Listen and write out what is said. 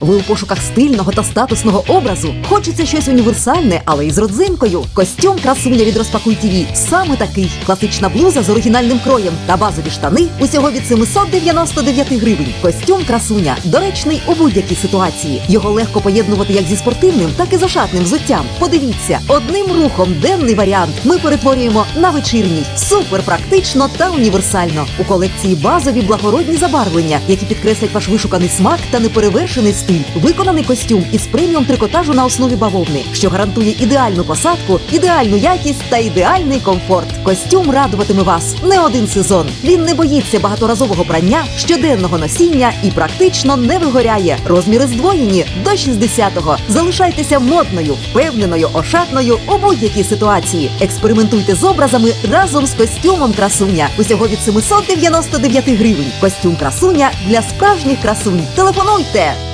Ви у пошуках стильного та статусного образу. Хочеться щось універсальне, але із родзинкою. Костюм красуня від Розпакуй ТІВІ саме такий. Класична блуза з оригінальним кроєм та базові штани усього від 799 гривень. Костюм красуня доречний у будь-якій ситуації. Його легко поєднувати як зі спортивним, так і з ошатним взуттям. Подивіться, одним рухом денний варіант ми перетворюємо на вечірній. Супер практично та універсально. У колекції базові благородні забарвлення, які підкреслять ваш вишуканий смак та неперевершений. Виконаний костюм із преміум трикотажу на основі бавовни, що гарантує ідеальну посадку, ідеальну якість та ідеальний комфорт. Костюм радуватиме вас не один сезон. Він не боїться багаторазового прання, щоденного носіння і практично не вигоряє. Розміри здвоєні до 60-го. Залишайтеся модною, впевненою, ошатною у будь-якій ситуації. Експериментуйте з образами разом з костюмом красуня. Усього від 799 гривень. Костюм красуня для справжніх красунь. Телефонуйте!